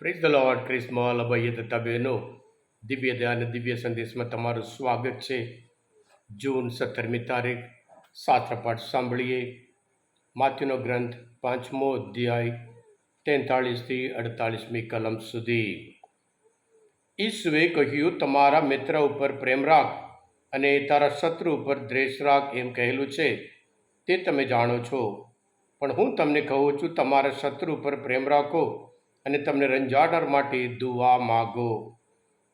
Praise the Lord ક્રિસ્મોલ અભય તથા બહેનો દિવ્ય દયા અને દિવ્ય સંદેશમાં તમારું સ્વાગત છે. જૂન સત્તરમી તારીખ શાસ્ત્રપાઠ સાંભળીએ. માથ્યુનો ગ્રંથ પાંચમો અધ્યાય, તેતાળીસથી અડતાળીસમી કલમ સુધી. ઈસુએ કહ્યું, તમારા મિત્ર ઉપર પ્રેમ રાખ અને તારા શત્રુ ઉપર દ્વેષ રાખ એમ કહેલું છે. તે તમે જાણો છો. પણ હું તમને કહું છું, તમારા શત્રુ ઉપર પ્રેમ રાખો. અને તમને રંજાડર માટે દુઆ માગો.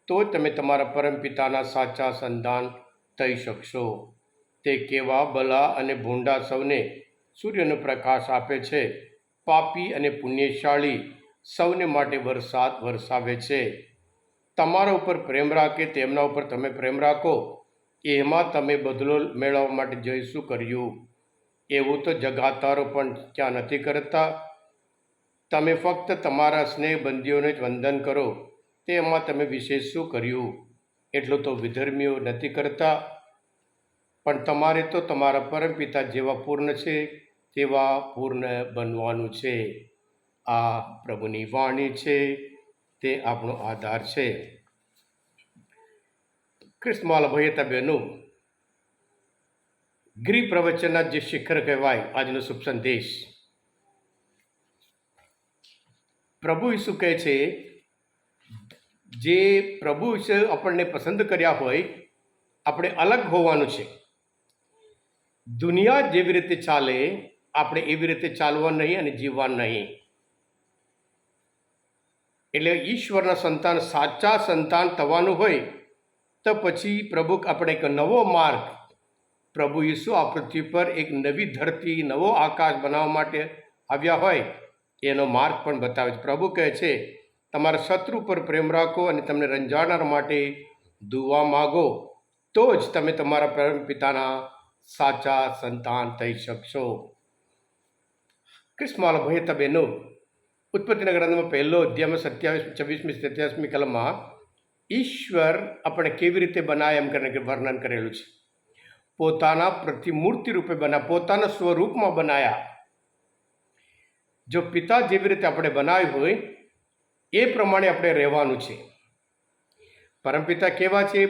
તો તમે તમારા પરમપિતાના સાચા સંતાન થઈ શકશો. તે કેવા ભલા અને ભૂંડા સૌને સૂર્યનો પ્રકાશ આપે છે. પાપી અને પુણ્યશાળી સૌને માટે વરસાદ વરસાવે છે. તમારા ઉપર પ્રેમ રાખે, તેમના ઉપર તમે પ્રેમ રાખો. એમાં તમે બદલો મેળવવા માટે જઈ શું કર્યું. એવું તો જગાતારો પણ ક્યાં નથી કરતા. તમે ફક્ત તમારા સ્નેહબંધીઓને જ વંદન કરો, તે એમાં તમે વિશેષ શું કર્યું? એટલું તો વિધર્મીઓ નથી કરતા. પણ તમારે તો તમારા પરમપિતા જેવા પૂર્ણ છે, તેવા પૂર્ણ બનવાનું છે. આ પ્રભુની વાણી છે, તે આપણો આધાર છે. ક્રિસ્માલ ભયતા બહેનું ગિરી પ્રવચનના જે શિખર કહેવાય, આજનો શુભ સંદેશ. પ્રભુ ઈસુ કહે છે, જે પ્રભુ ઈસુ આપણને પસંદ કર્યા હોય, આપણે અલગ હોવાનું છે. દુનિયા જેવી રીતે ચાલે, આપણે એવી રીતે ચાલવા નહીં અને જીવવા નહીં. એટલે ઈશ્વરના સંતાન સાચા સંતાન થવાનું હોય, તો પછી પ્રભુ આપણે એક નવો માર્ગ, પ્રભુ ઈસુ આ પૃથ્વી પર એક નવી ધરતી, નવો આકાશ બનાવવા માટે આવ્યા હોય. એનો માર્ગ પણ બતાવે છે. પ્રભુ કહે છે, તમારા શત્રુ પર પ્રેમ રાખો અને તમને રંજાડનાર માટે દુવા માગો, તો જ તમે તમારા પરમ પિતાના સાચા સંતાન થઈ શકશો. ક્રિસ્માલ ભય તબેનો ઉત્પત્તિના ગ્રંથમાં પહેલો અધ્યાયમાં સત્યાવીસ, છવ્વીસમી, સત્યાવીસમી કલમમાં ઈશ્વર આપણે કેવી રીતે બનાવે એમ કરીને વર્ણન કરેલું છે. પોતાના પ્રતિમૂર્તિ રૂપે બના, પોતાના સ્વરૂપમાં બનાયા. જો પિતા જેવી રીતે આપણે બનાવ્યું હોય, એ પ્રમાણે આપણે રહેવાનું છે. પરમપિતા કેવા છે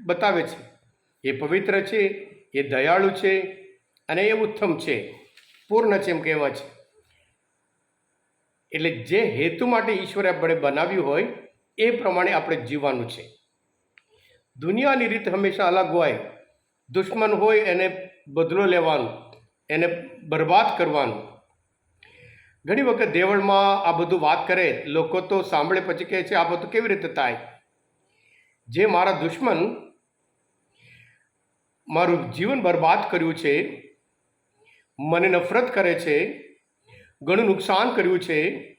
બતાવે છે. એ પવિત્ર છે, એ દયાળુ છે અને એ ઉત્તમ છે. પૂર્ણ છે એમ કહેવા છે. એટલે જે હેતુ માટે ઈશ્વરે આપણે બનાવ્યું હોય, એ પ્રમાણે આપણે જીવવાનું છે. દુનિયાની રીત હંમેશા અલગ હોય. દુશ્મન હોય એને બદલો લેવાનું, એને બરબાદ કરવાનું. ઘણી વખત દેવળમાં આ બધું વાત કરે, લોકો તો સાંભળે પછી કહે છે, આ બધું કેવી રીતે થાય? જે મારા દુશ્મન મારું જીવન બરબાદ કર્યું છે, મને નફરત કરે છે, ઘણું નુકસાન કર્યું છે,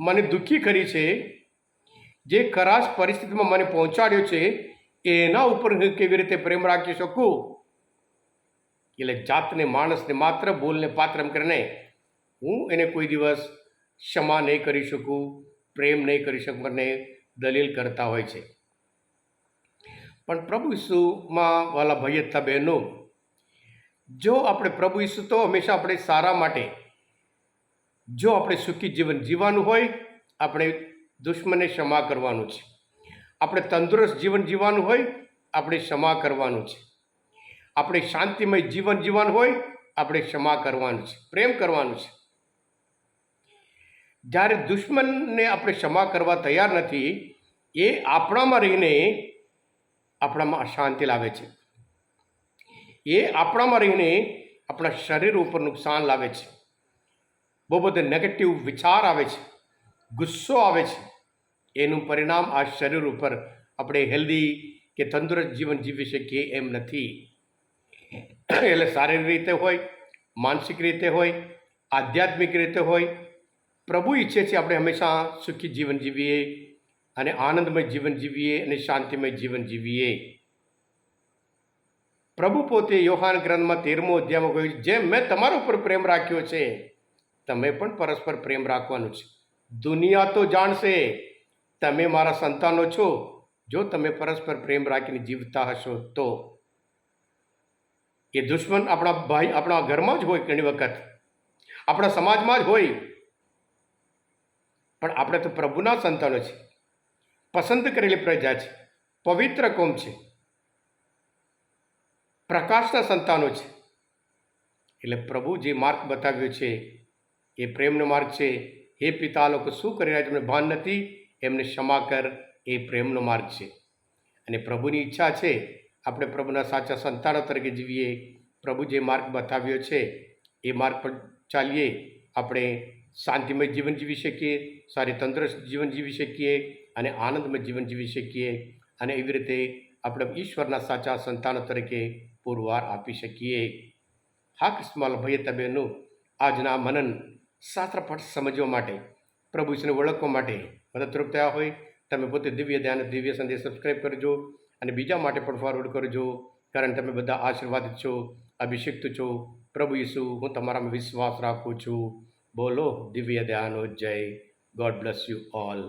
મને દુઃખી કરી છે, જે ખરાશ પરિસ્થિતિમાં મને પહોંચાડ્યો છે, એના ઉપર હું કેવી રીતે પ્રેમ રાખી શકું? એટલે જાતને માણસને માત્ર ભૂલને પાત્ર એમ કરીને હું એને કોઈ દિવસ ક્ષમા નહીં કરી શકું, પ્રેમ નહીં કરી શકું, મને દલીલ કરતા હોય છે. પણ પ્રભુ ઈસુમાં વાલા ભૈયતા બહેનો જો આપણે પ્રભુ ઈસુ તો હંમેશા આપણે સારા માટે, જો આપણે સુખી જીવન જીવવાનું હોય, આપણે દુશ્મને ક્ષમા કરવાનું છે. આપણે તંદુરસ્ત જીવન જીવવાનું હોય, આપણે ક્ષમા કરવાનું છે. આપણે શાંતિમય જીવન જીવવાનું હોય, આપણે ક્ષમા કરવાનું છે, પ્રેમ કરવાનું છે. જ્યારે દુશ્મનને આપણે ક્ષમા કરવા તૈયાર નથી, એ આપણામાં રહીને આપણામાં અશાંતિ લાવે છે. એ આપણામાં રહીને આપણા શરીર ઉપર નુકસાન લાવે છે. બહુ બધો નેગેટિવ વિચાર આવે છે, ગુસ્સો આવે છે. એનું પરિણામ આ શરીર ઉપર આપણે હેલ્ધી કે તંદુરસ્ત જીવન જીવી શકીએ એમ નથી. એટલે શારીરિક રીતે હોય, માનસિક રીતે હોય, આધ્યાત્મિક રીતે હોય પ્રભુ ઈચ્છે છે આપણે હંમેશા સુખી જીવન જીવીએ અને આનંદમય જીવન જીવીએ અને શાંતિમય જીવન જીવીએ. પ્રભુ પોતે યોહાન ગ્રંથમાં તેરમો અધ્યાયમાં કહ્યું જેમ મેં તમારા ઉપર પ્રેમ રાખ્યો છે, તમે પણ પરસ્પર પ્રેમ રાખવાનું છે. દુનિયા તો જાણશે, તમે મારા સંતાનો છો, જો તમે પરસ્પર પ્રેમ રાખીને જીવતા હશો તો. એ દુશ્મન આપણા ભાઈ, આપણા ઘરમાં જ હોય ઘણી વખત. આપણા સમાજમાં જ હોય. પણ આપણે તો પ્રભુના સંતાનો છે પસંદ કરેલી પ્રજા છે. પવિત્ર કોમ છે. પ્રકાશના સંતાનો છે. એટલે પ્રભુ જે માર્ગ બતાવ્યો છે, એ પ્રેમનો માર્ગ છે. હે પિતા લોકો શું કરી રહ્યા છે? એમને ભાન નથી. એમને ક્ષમા કર. એ પ્રેમનો માર્ગ છે. અને પ્રભુની ઈચ્છા છે, આપણે પ્રભુના સાચા સંતાનો તરીકે જીવીએ. પ્રભુ જે માર્ગ બતાવ્યો છે, એ માર્ગ પર ચાલીએ. આપણે શાંતિમય જીવન જીવી શકીએ, સારી તંદુરસ્ત જીવન જીવી શકીએ અને આનંદમય જીવન જીવી શકીએ અને એવી રીતે આપણે ઈશ્વરના સાચા સંતાનો તરીકે પુરવાર આપી શકીએ. હા કિસ્માલ ભાઈ તબેનું આજના મનન શાસ્ત્રપાઠ સમજવા માટે, પ્રભુ ઈશ્વરને ઓળખવા માટે મદદરૂપ થયા હોય, તમે પોતે દિવ્ય ધ્યાન, દિવ્ય સંદેશ સબસ્ક્રાઈબ કરજો અને બીજા માટે પણ ફોરવર્ડ કરજો, કારણ તમે બધા આશીર્વાદિત છો, અભિષિક્ત છો. પ્રભુ ઈસુ હું તમારામાં વિશ્વાસ રાખું છું. બોલો દિવ્ય ધ્યાનો જય ગોડ બ્લેસ યુ ઓલ